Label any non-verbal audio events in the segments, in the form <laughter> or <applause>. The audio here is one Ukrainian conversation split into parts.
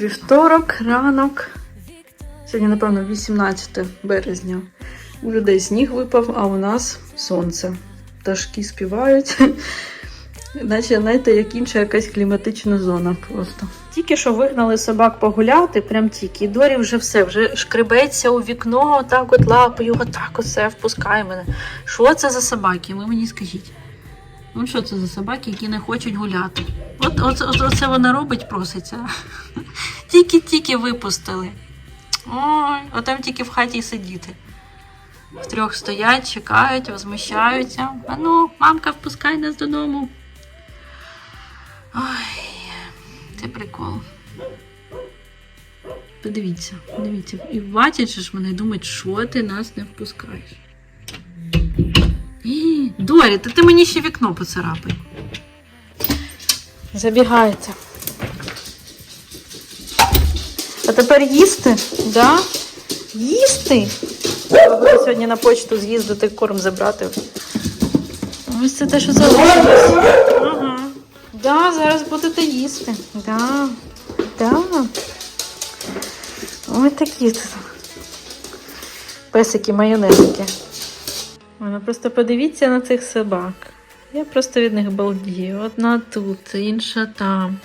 Вівторок, ранок. Сьогодні, напевно, 18 березня. У людей сніг випав, а у нас сонце. Пташки співають. <laughs> Наче, знаєте, як інша якась кліматична зона просто. Тільки що вигнали собак погуляти, прям тільки. І Дорі вже все, вже шкребеться у вікно, отак от лапою, отак от все впускає мене. Що це за собаки? Ви мені скажіть. Ну що це за собаки, які не хочуть гуляти? От, от, оце вона робить, проситься. <laughs> Тільки-тільки випустили. Ой, от там тільки в хаті сидіти. Втрьох стоять, чекають, возмущаються. А ну, мамка, впускай нас додому. Ой, це прикол. Подивіться, дивіться. І бачать же ж мене думають, що ти нас не впускаєш. <gasps> Дорі, та ти мені ще вікно поцарапай. Забігається. А тепер їсти? Да? Їсти? Треба сьогодні на почту з'їздити, корм забрати. Ось це те, що залишилось. Ага. Да, зараз будете їсти. Да. Да. Ось такі. Песики, майонезики. Ну просто подивіться на цих собак. Я просто від них балдію. Одна тут, інша там.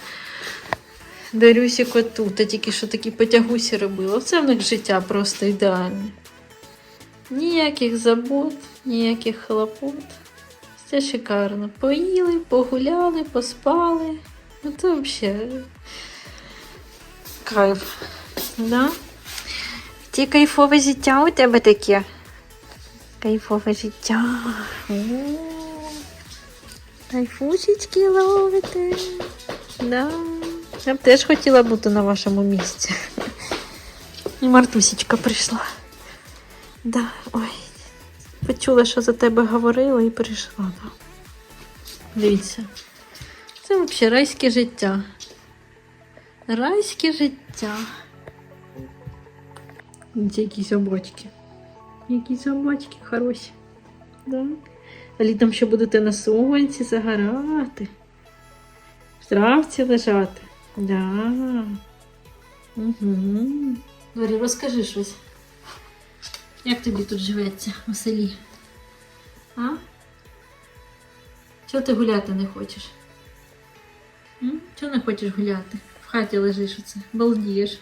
Дарюсік отут, а тільки що такі потягусі робила. Це в них життя просто ідеальне. Ніяких забот, ніяких хлопот. Все шикарно. Поїли, погуляли, поспали. Ну це взагалі кайф. Да? Ті кайфове життя у тебе таке. Кайфове життя. Кайфушечки ловите. Да. Я б теж хотіла бути на вашому місці. І Мартусечка прийшла. Да, ой. Почула, що за тебе говорила і прийшла. Да. Дивіться. Це взагалі райське життя. Райське життя. Це якісь собачки. Які собачки хороші. Да. А літом ще будете на сонці загорати. В травці лежати. Да. Угу. Дорі, розкажи щось. Як тобі тут живеться у селі? А? Чого ти гуляти не хочеш? М? Чого не хочеш гуляти? В хаті лежиш оце, балдієш.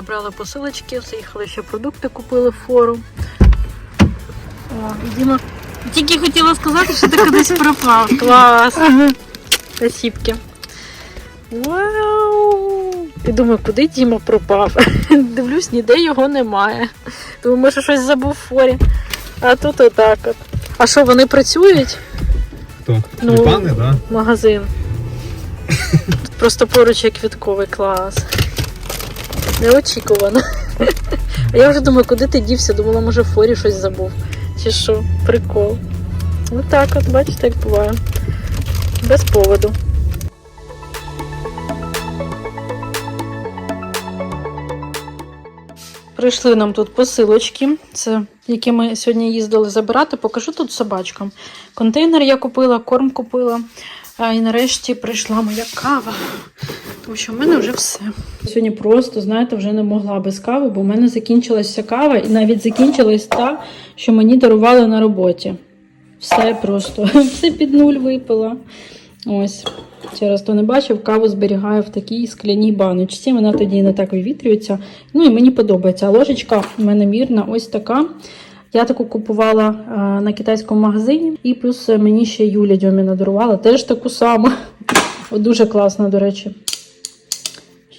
Забрали посилочки, заїхали ще продукти, купили фору. О, і Діма. Тільки хотіла сказати, що ти кудись пропав. <laughs> Клас! Спасибки. Вау! І думаю, куди Діма пропав? <laughs> Дивлюсь, ніде його немає. Думаю, може щось забув в форі. А тут отак от. А що, вони працюють? Хто? Ну. Тюльпани, да? Магазин. Тут просто поруч є квітковий клас. Неочікувано. А я вже думаю, куди ти дівся? Думала, може в форі щось забув. Чи що? Прикол. Ну так от, бачите, як буває. Без поводу. Прийшли нам тут посилочки, це які ми сьогодні їздили забирати. Покажу тут собачкам. Контейнер я купила, корм купила. А, і нарешті прийшла моя кава. Тому що в мене вже все. Сьогодні просто, знаєте, вже не могла без кави, бо в мене закінчилася кава, і навіть закінчилась та, що мені дарували на роботі. Все просто, <laughs> все під нуль випила. Ось. Ще раз хто не бачив, каву зберігаю в такій скляній баночці. Вона тоді не так вивітрюється. Ну і мені подобається. Ложечка в мене мірна, ось така. Я таку купувала е, на китайському магазині, і плюс мені ще Юля Дьоміна дарувала теж таку саму. Дуже класна, до речі.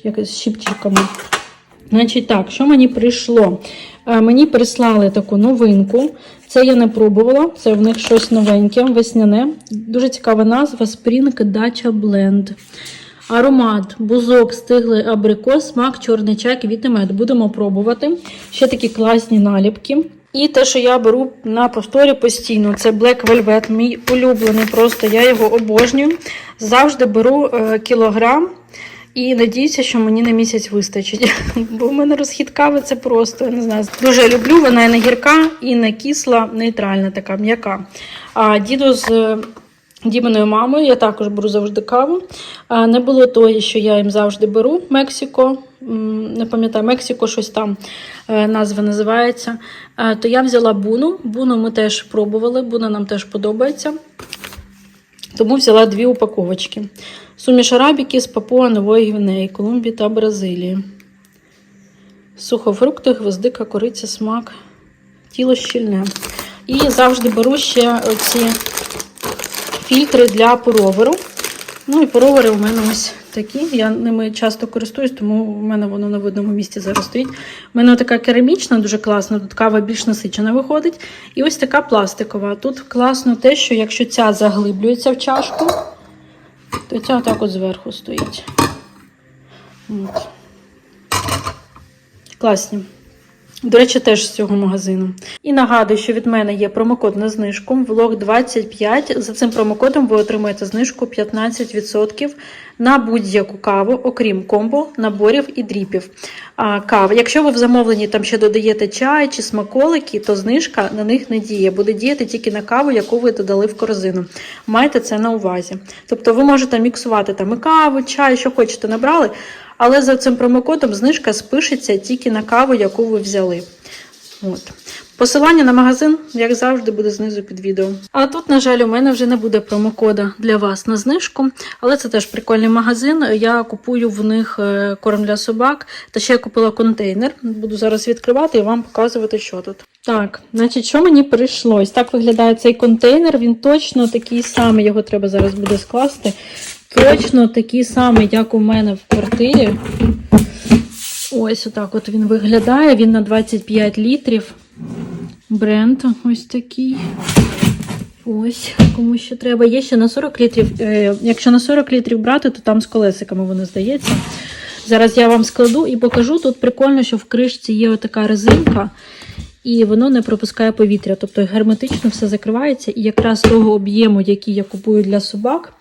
Якось з щіпчиками. Значить, так, що мені прийшло? Е, Мені прислали таку новинку. Це я не пробувала, це в них щось новеньке, весняне. Дуже цікава назва Spring Dacha Blend. Аромат, бузок, стиглий абрикос, смак, чорний чай, квіти мед. Будемо пробувати. Ще такі класні наліпки. І те, що я беру на просторі постійно, це Black Velvet, мій улюблений просто, я його обожнюю. Завжди беру е, кілограм і надіюся, що мені на місяць вистачить. <laughs> Бо в мене розхід кави це просто, я не знаю. Дуже люблю, вона і не гірка, і не кисла, нейтральна, така м'яка. А діду з е, Діминою мамою я також беру завжди каву. Не було того, що я їм завжди беру Мексико. Не пам'ятаю, Мексико щось там е, назва називається. То я взяла буну. Буну ми теж пробували, буна нам теж подобається. Тому взяла дві упаковочки. Суміш арабіки з Папуа Нової Гвінеї, Колумбії та Бразилії. Сухофрукти, гвоздика, кориця, смак, тіло щільне. І завжди беру ще оці фільтри для пуроверу. Ну і пуровери у мене ось такі. Я ними часто користуюсь, тому в мене воно на видному місці зараз стоїть. У мене така керамічна, дуже класна, тут кава більш насичена виходить. І ось така пластикова. Тут класно те, що якщо ця заглиблюється в чашку, то ця отак от зверху стоїть. От. Класні. До речі, теж з цього магазину. І нагадую, що від мене є промокод на знижку влог 25. За цим промокодом ви отримаєте знижку 15% на будь-яку каву, окрім комбо, наборів і дріпів. А, кава. Якщо ви в замовленні там ще додаєте чай чи смаколики, то знижка на них не діє. Буде діяти тільки на каву, яку ви додали в корзину. Майте це на увазі. Тобто ви можете міксувати там і каву, чай, що хочете набрали. Але за цим промокодом знижка спишеться тільки на каву, яку ви взяли. От. Посилання на магазин, як завжди, буде знизу під відео. А тут, на жаль, у мене вже не буде промокода для вас на знижку, але це теж прикольний магазин. Я купую в них е, корм для собак. Та ще я купила контейнер. Буду зараз відкривати і вам показувати, що тут. Так, значить, що мені прийшлось? Так виглядає цей контейнер. Він точно такий самий, його треба зараз буде скласти. Точно такий самий, як у мене в квартирі. Ось отак от він виглядає. Він на 25 літрів. Бренд ось такий. Ось, кому ще треба. Є ще на 40 літрів. Е, якщо на 40 літрів брати, то там з колесиками воно здається. Зараз я вам складу і покажу. Тут прикольно, що в кришці є отака резинка, і воно не пропускає повітря. Тобто герметично все закривається. І якраз того об'єму, який я купую для собак,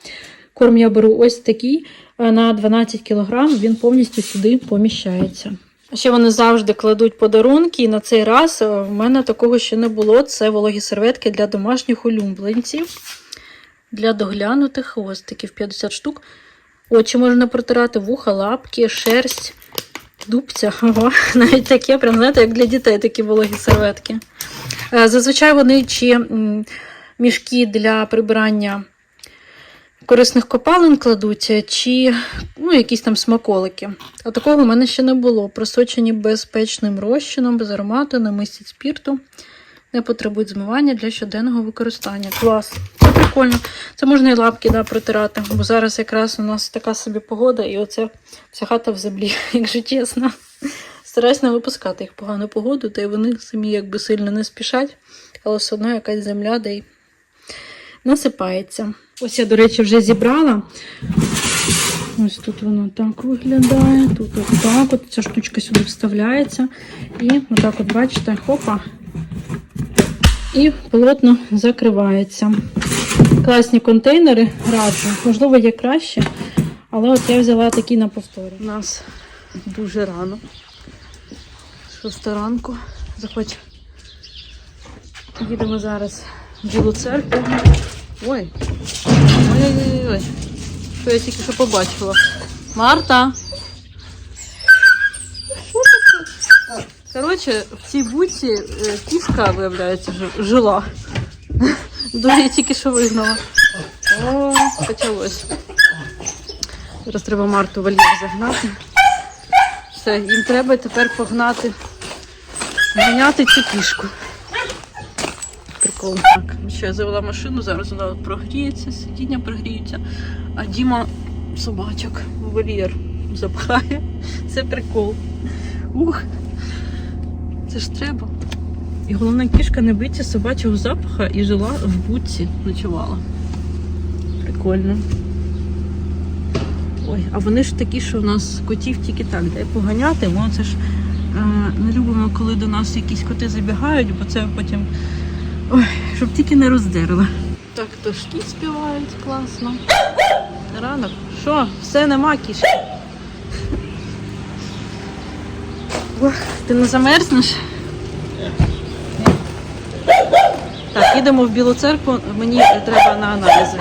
корм я беру ось такий е, на 12 кг, він повністю сюди поміщається. Ще вони завжди кладуть подарунки, і на цей раз е, в мене такого ще не було. Це вологі серветки для домашніх улюбленців. Для доглянутих хвостиків 50 штук. Очі можна протирати, вуха, лапки, шерсть, дубця. <laughs> Ого, навіть таке, прям знаєте, як для дітей такі вологі серветки. Е, Зазвичай вони чи мішки для прибирання корисних копалин кладуть, чи ну, якісь там смаколики. А такого в мене ще не було. Просочені безпечним розчином, без аромату, не містять спірту, не потребують змивання для щоденного використання. Клас. Це прикольно. Це можна і лапки да, протирати, бо зараз якраз у нас така собі погода, і оце вся хата в землі, <laughs> якщо чесно. Стараюсь не випускати їх погану погоду, та й вони самі якби сильно не спішать, але все одно якась земля, де й насипається. Ось я, до речі, вже зібрала. Ось тут воно так виглядає. Тут от так от ця штучка сюди вставляється. І отак от, бачите, хопа. І плотно закривається. Класні контейнери раджу. Можливо, є краще. Але от я взяла такі на повторі. У нас дуже рано. Шоста ранку. Заходь. Їдемо зараз Білу церкву. Ой. Ой-ой-ой. Що я тільки що побачила? Марта. Коротше, в цій буці е, кішка, виявляється, жила. Дуже я тільки що вигнала. О, почалось. Зараз треба Марту вольєр загнати. Все, їм треба тепер погнати, ганяти цю кішку. Так, ще я завела машину, зараз вона прогріється, сидіння прогріються, а Діма собачок в вольєр запхає. Це прикол. Ух, це ж треба. І головна кішка не биття собачого запаха і жила в будці, ночувала. Прикольно. Ой, а вони ж такі, що у нас котів тільки так, дай поганяти, воно це ж е, не любимо, коли до нас якісь коти забігають, бо це потім. Ой, щоб тільки не роздерла. Так, пташки співають класно. Ранок. Що? Все нема кішки. Ох, ти не замерзнеш? Так, їдемо в Білу церкву, мені треба на аналізи.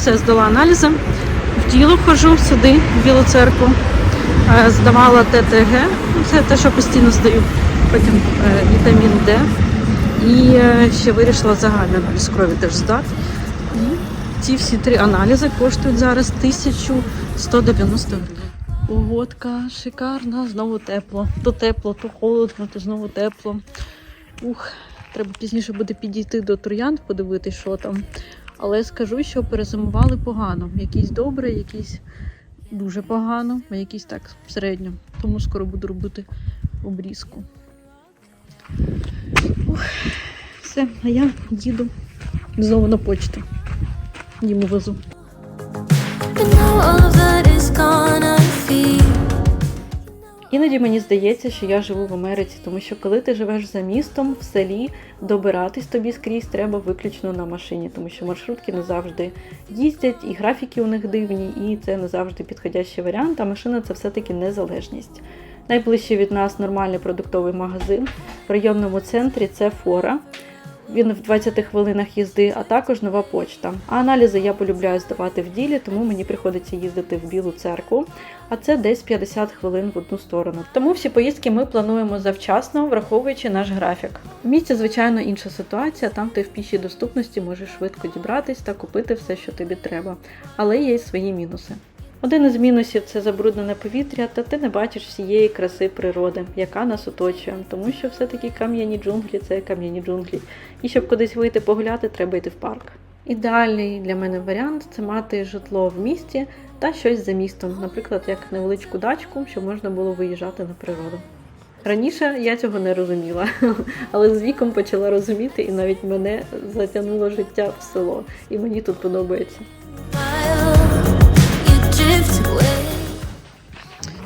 Все, здала аналізи. В діло хожу сюди, в Білу церкву. Е, Здавала ТТГ, ну, це те, що постійно здаю. Потім е, вітамін Д. І е, ще вирішила загальний аналіз крові теж здати. І ці всі три аналізи коштують зараз 1190 гривень. Погодка шикарна, знову тепло. То тепло, то холодно, то знову тепло. Ух, треба пізніше буде підійти до троянд, подивитись, що там. Але скажу, що перезимували погано. Якісь добре, якісь дуже погано, а якісь так середньо. Тому скоро буду робити обрізку. Ух, все, а я їду знову на почту. Йому везу. Іноді мені здається, що я живу в Америці, тому що коли ти живеш за містом, в селі, добиратись тобі скрізь треба виключно на машині, тому що маршрутки не завжди їздять, і графіки у них дивні, і це не завжди підходящий варіант. А машина це все-таки незалежність. Найближчий від нас нормальний продуктовий магазин в районному центрі це Фора. Він в 20 хвилинах їзди, а також нова почта. А аналізи я полюбляю здавати в ділі, тому мені приходиться їздити в Білу церкву, а це десь 50 хвилин в одну сторону. Тому всі поїздки ми плануємо завчасно, враховуючи наш графік. В місті, звичайно, інша ситуація. Там ти в пішій доступності можеш швидко дібратись та купити все, що тобі треба. Але є й свої мінуси. Один із мінусів це забруднене повітря, та ти не бачиш всієї краси природи, яка нас оточує, тому що все-таки кам'яні джунглі це кам'яні джунглі. І щоб кудись вийти погуляти, треба йти в парк. Ідеальний для мене варіант це мати житло в місті та щось за містом, наприклад, як невеличку дачку, щоб можна було виїжджати на природу. Раніше я цього не розуміла, <laughs> але з віком почала розуміти, і навіть мене затягнуло життя в село, і мені тут подобається.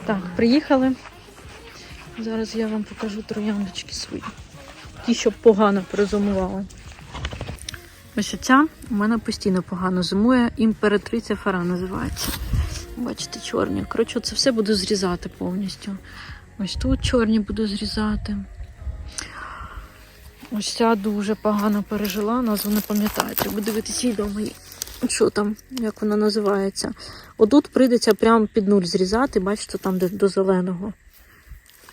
Так, приїхали. Зараз я вам покажу трояндочки свої. Ті, що погано перезимували. Ось ця у мене постійно погано зимує. Імператриця фара називається. Бачите, чорні. Коротше, це все буду зрізати повністю. Ось тут чорні буду зрізати. Ось ця дуже погано пережила, назву не пам'ятаю. Треба дивитися відео мої. Що там, як вона називається. Отут прийдеться прямо під нуль зрізати, бачите, там де до зеленого.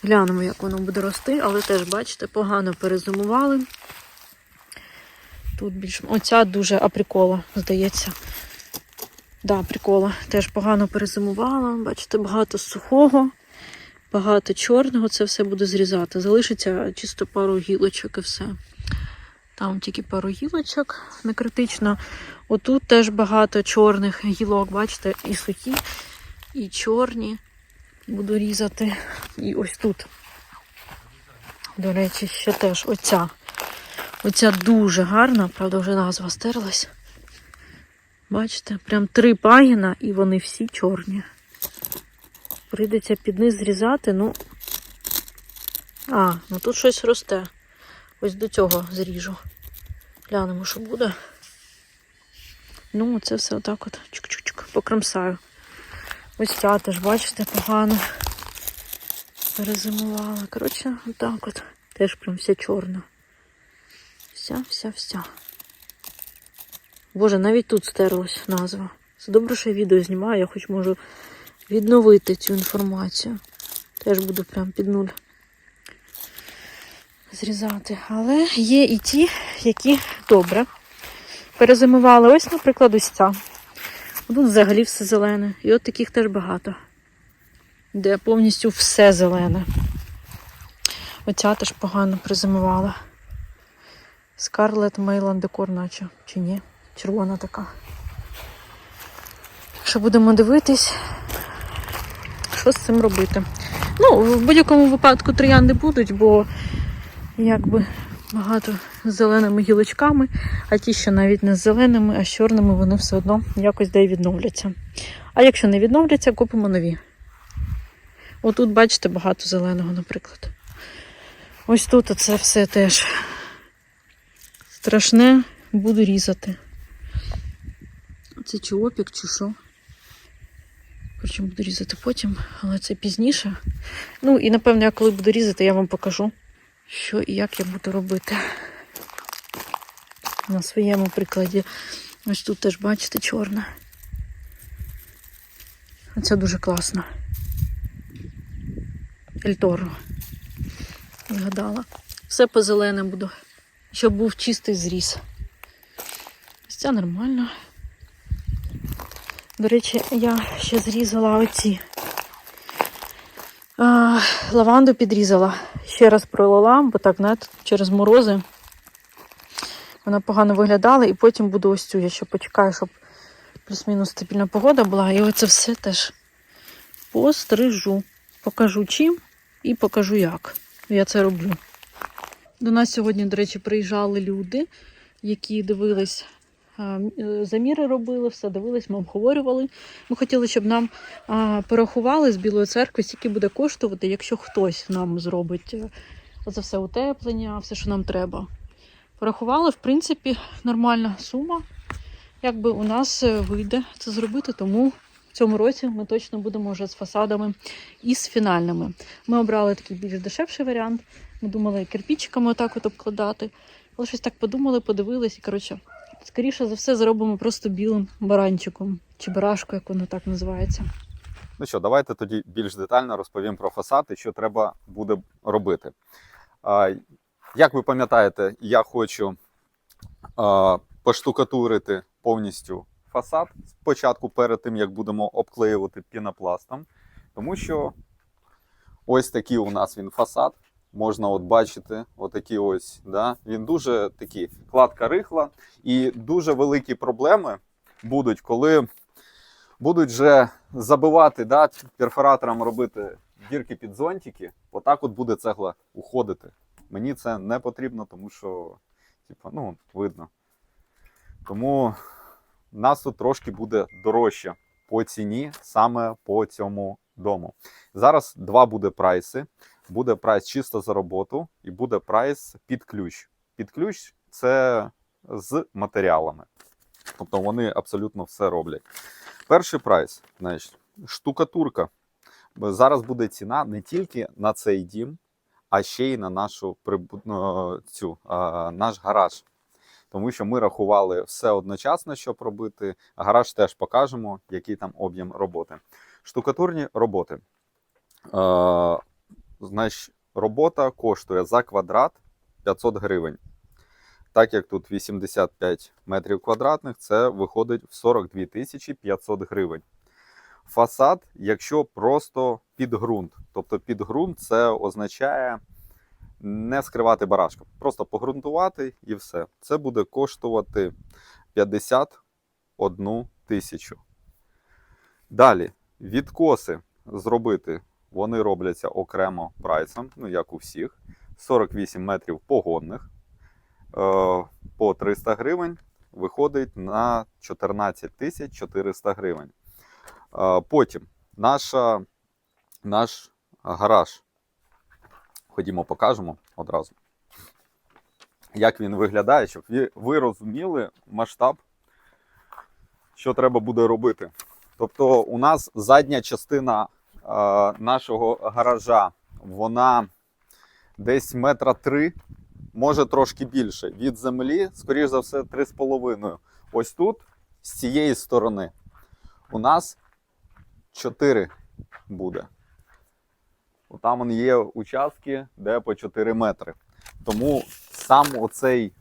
Глянемо, як воно буде рости, але теж, бачите, погано перезимували. Тут більш. Оця дуже априкола, здається. Да, прикола. Теж погано перезимувала. Бачите, багато сухого, багато чорного. Це все буду зрізати. Залишиться чисто пару гілочок і все. Там тільки пару гілочок, не критично. Отут теж багато чорних гілок, бачите, і сухі, і чорні. Буду різати. І ось тут. До речі, ще теж оця. Оця дуже гарна, правда, вже назва стерлась. Бачите, прям три пагіна і вони всі чорні. Прийдеться під низ зрізати, ну. А, ну тут щось росте. Ось до цього зріжу. Глянемо, що буде. Ну, це все отак от чук-чук-чук, покромсаю. Ось ця теж, бачите, погано перезимувала. Коротше, отак от. Теж прям вся чорна. Вся, вся, вся. Боже, навіть тут стерлась назва. Це добре, що я відео знімаю, я хоч можу відновити цю інформацію. Теж буду прям під нуль зрізати. Але є і ті, які добре. Перезимували. Ось, наприклад, ось ця. Тут взагалі все зелене. І от таких теж багато. Де повністю все зелене. Оця теж погано призимувала. Scarlet Mailand Decor наче. Чи ні? Червона така. Так що будемо дивитись, що з цим робити. Ну, в будь-якому випадку троянди будуть, бо якби багато з зеленими гілочками, а ті, що навіть не з зеленими, а з чорними, вони все одно якось де відновляться. А якщо не відновляться, купимо нові. Отут, бачите, багато зеленого, наприклад. Ось тут оце все теж страшне, буду різати. Це чи опік, чи що. Коротше, буду різати потім, але це пізніше. Ну і напевно, я коли буду різати, я вам покажу, що і як я буду робити. На своєму прикладі. Ось тут теж, бачите, чорна. Оце дуже класно. Ельторо. Згадала. Все по зелене буду. Щоб був чистий зріз. Ось це нормально. До речі, я ще зрізала оці. Лаванду підрізала. Ще раз пролила, бо так, знаєте, через морози. Вона погано виглядала, і потім буду ось цю. Я ще почекаю, щоб плюс-мінус стабільна погода була. І оце все теж пострижу. Покажу чим і покажу як. Я це роблю. До нас сьогодні, до речі, приїжджали люди, які дивились, заміри робили, все дивились, ми обговорювали. Ми хотіли, щоб нам порахували з Білої церкви, скільки буде коштувати, якщо хтось нам зробить е, оце все утеплення, все, що нам треба. Порахували, в принципі, нормальна сума. Якби у нас е, вийде це зробити, тому в цьому році ми точно будемо вже з фасадами і з фінальними. Ми обрали такий більш дешевший варіант. Ми думали кирпичиками отак от обкладати. Але щось так подумали, подивились і коротше, скоріше за все, зробимо просто білим баранчиком чи барашкою, як воно так називається. Ну що, давайте тоді більш детально розповім про фасад і що треба буде робити. Як ви пам'ятаєте, я хочу поштукатурити повністю фасад спочатку, перед тим як будемо обклеювати пінопластом, тому що ось такий у нас він фасад. Можна от бачити, отакі ось, да? він дуже такий, кладка рихла, і дуже великі проблеми будуть, коли будуть вже забивати, да, перфоратором робити дірки під зонтики, отак от буде цегла уходити. Мені це не потрібно, тому що, типу, ну, видно. Тому нас тут трошки буде дорожче по ціні саме по цьому дому. Зараз два буде прайси. Буде прайс чисто за роботу і буде прайс під ключ. Під ключ це з матеріалами. Тобто вони абсолютно все роблять. Перший прайс, значить, штукатурка. Зараз буде ціна не тільки на цей дім, а ще й на нашу ну, цю, наш гараж. Тому що ми рахували все одночасно, щоб робити. Гараж теж покажемо, який там об'єм роботи. Штукатурні роботи. Значить, робота коштує за квадрат 500 гривень. Так як тут 85 метрів квадратних, це виходить в 42 тисячі 500 гривень. Фасад, якщо просто під ґрунт. Тобто під ґрунт це означає не скривати барашка, просто погрунтувати і все. Це буде коштувати 51 тисячу. Далі, відкоси зробити, вони робляться окремо прайсом, ну як у всіх. 48 метрів погонних е, по 300 гривень виходить на 14 тисяч 400 гривень. Е, Потім наша, наш гараж. Ходімо, покажемо одразу. Як він виглядає, щоб ви- розуміли масштаб, що треба буде робити. Тобто, у нас задня частина нашого гаража, вона десь метра три, може трошки більше. Від землі, скоріш за все, 3,5. Ось тут, з цієї сторони, у нас 4 буде. Там є участки, де по 4 метри. Тому сам оцей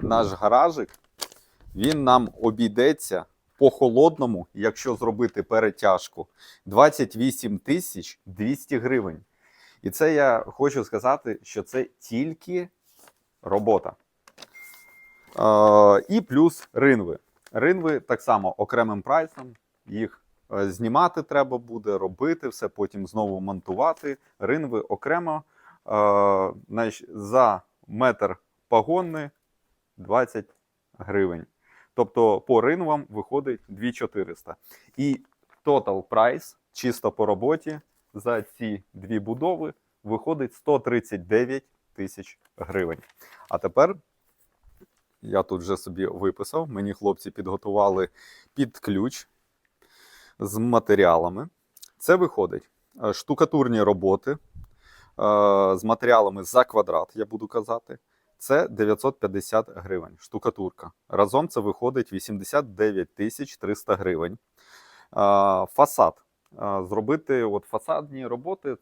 наш гаражик, він нам обійдеться по холодному, якщо зробити перетяжку, 28 тисяч 200 гривень. І це я хочу сказати, що це тільки робота. Е, і плюс ринви. Ринви так само окремим прайсом. Їх е, знімати треба буде, робити все, потім знову монтувати. Ринви окремо. Е, за метр погонни 20 гривень. Тобто по ринвам виходить 2400. І total прайс чисто по роботі за ці дві будови виходить 139 тисяч гривень. А тепер я тут вже собі виписав. Мені хлопці підготували під ключ з матеріалами. Це виходить е, штукатурні роботи е, з матеріалами за квадрат, я буду казати. Це 950 гривень. Штукатурка. Разом це виходить 89 тисяч 300 гривень. Фасад. Зробити от фасадні роботи.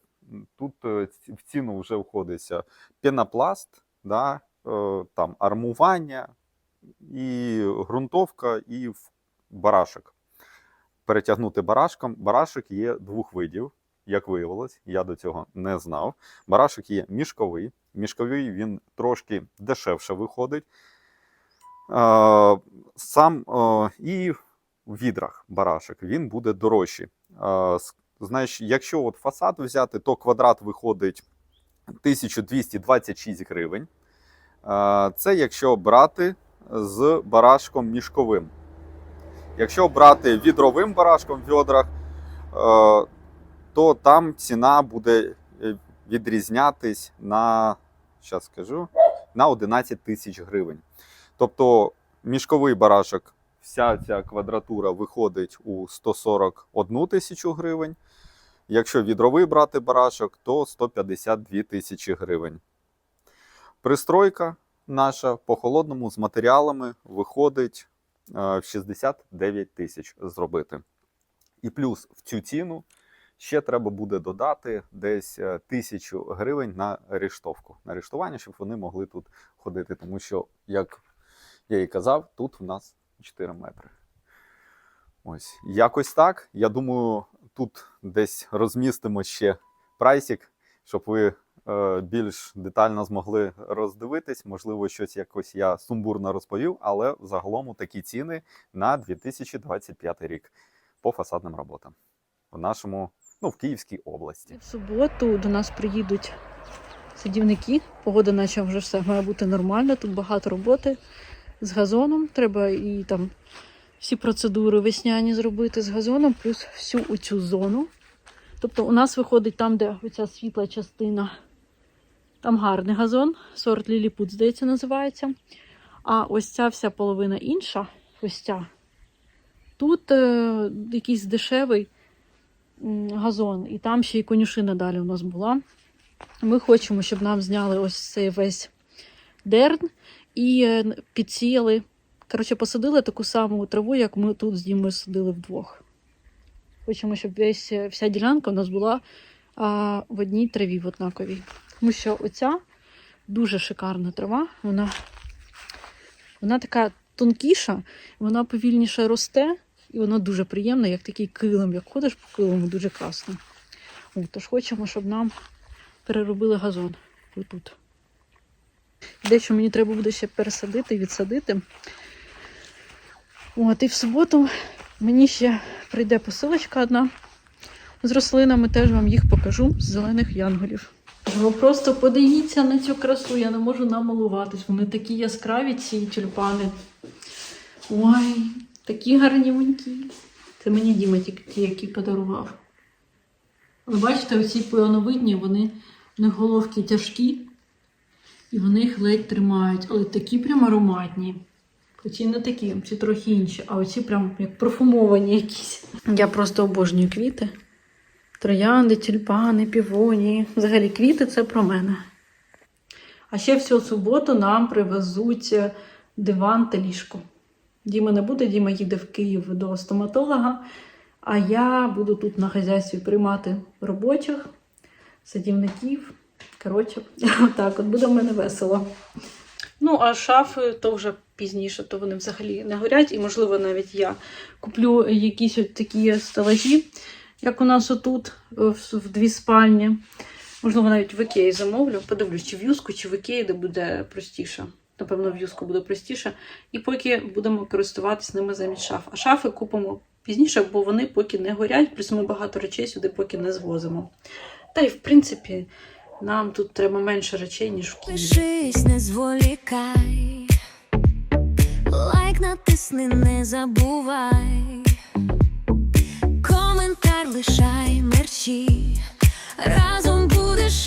Тут е, в ціну вже входиться пінопласт, да, е, там армування, і ґрунтовка, і барашок. Перетягнути барашком. Барашок є двох видів, як виявилось, я до цього не знав. Барашок є мішковий. Мішковий він трошки дешевше виходить. Сам і в відрах барашок він буде дорожчий. Знаєш, якщо от фасад взяти, то квадрат виходить 1226 гривень. Це якщо брати з барашком мішковим. Якщо брати відровим барашком в відрах, е, то там ціна буде е, відрізнятись на, щас скажу, на 11 тисяч гривень. Тобто мішковий барашок, вся ця квадратура виходить у 141 тисячу гривень. Якщо відровий брати барашок, то 152 тисячі гривень. Пристройка наша по холодному з матеріалами виходить е, в 69 тисяч зробити. І плюс в цю ціну ще треба буде додати десь е, тисячу гривень на рештовку. На рештування, щоб вони могли тут ходити. Тому що, як я і казав, тут в нас 4 метри. Ось якось так. Я думаю, тут десь розмістимо ще прайсик, щоб ви е, більш детально змогли роздивитись. Можливо, щось якось я сумбурно розповів, але загалом такі ціни на 2025 рік по фасадним роботам в нашому, ну, в Київській області. В суботу до нас приїдуть садівники. Погода, наче вже все має бути нормально. Тут багато роботи з газоном. Треба і там всі процедури весняні зробити з газоном, плюс всю оцю зону. Тобто у нас виходить там, де оця світла частина, там гарний газон, сорт Ліліпут, здається, називається. А ось ця вся половина інша, ось ця. Тут е, якийсь дешевий газон, і там ще й конюшина далі у нас була. Ми хочемо, щоб нам зняли ось цей весь дерн і е, підсіяли. Коротше, посадили таку саму траву, як ми тут з Дімою садили вдвох. Хочемо, щоб весь, е, вся ділянка у нас була а, в одній траві, в однаковій. Тому що оця дуже шикарна трава. Вона, вона така тонкіша, вона повільніше росте, і вона дуже приємна, як такий килим. Як ходиш по килиму, дуже класно. О, тож хочемо, щоб нам переробили газон отут. Дещо мені треба буде ще пересадити, відсадити. От, і в суботу мені ще прийде посилочка одна з рослинами, теж вам їх покажу з зелених янголів. Ви просто подивіться на цю красу, я не можу намалуватись. Вони такі яскраві, ці тюльпани. Ой, такі гарнюнькі. Це мені Діма ті, які подарував. Ви бачите, оці піоновидні, вони в них головки тяжкі, і вони їх ледь тримають, але такі прям ароматні. Оці не такі, ці трохи інші, а оці прям як парфумовані якісь. Я просто обожнюю квіти. Троянди, тюльпани, півонії. Взагалі квіти це про мене. А ще всю суботу нам привезуть диван та ліжко. Діма не буде, Діма їде в Київ до стоматолога, а я буду тут на хазяйстві приймати робочих садівників. Коротше, <laughs> отак от буде в мене весело. Ну, а шафи то вже пізніше, то вони взагалі не горять. І, можливо, навіть я куплю якісь от такі стелажі, як у нас отут, в, в дві спальні. Можливо, навіть в Ікеї замовлю. Подивлюсь, чи в юску, чи в Ікеї, де буде простіше напевно, в юску буде простіше. І поки будемо користуватись ними замість шаф. А шафи купимо пізніше, бо вони поки не горять, плюс ми багато речей сюди поки не звозимо. Та й в принципі, нам тут треба менше речей, ніж в Києві. Не зволікай. Лайк натисни, не забувай. Коментар лишай мерчі. Разом будеш.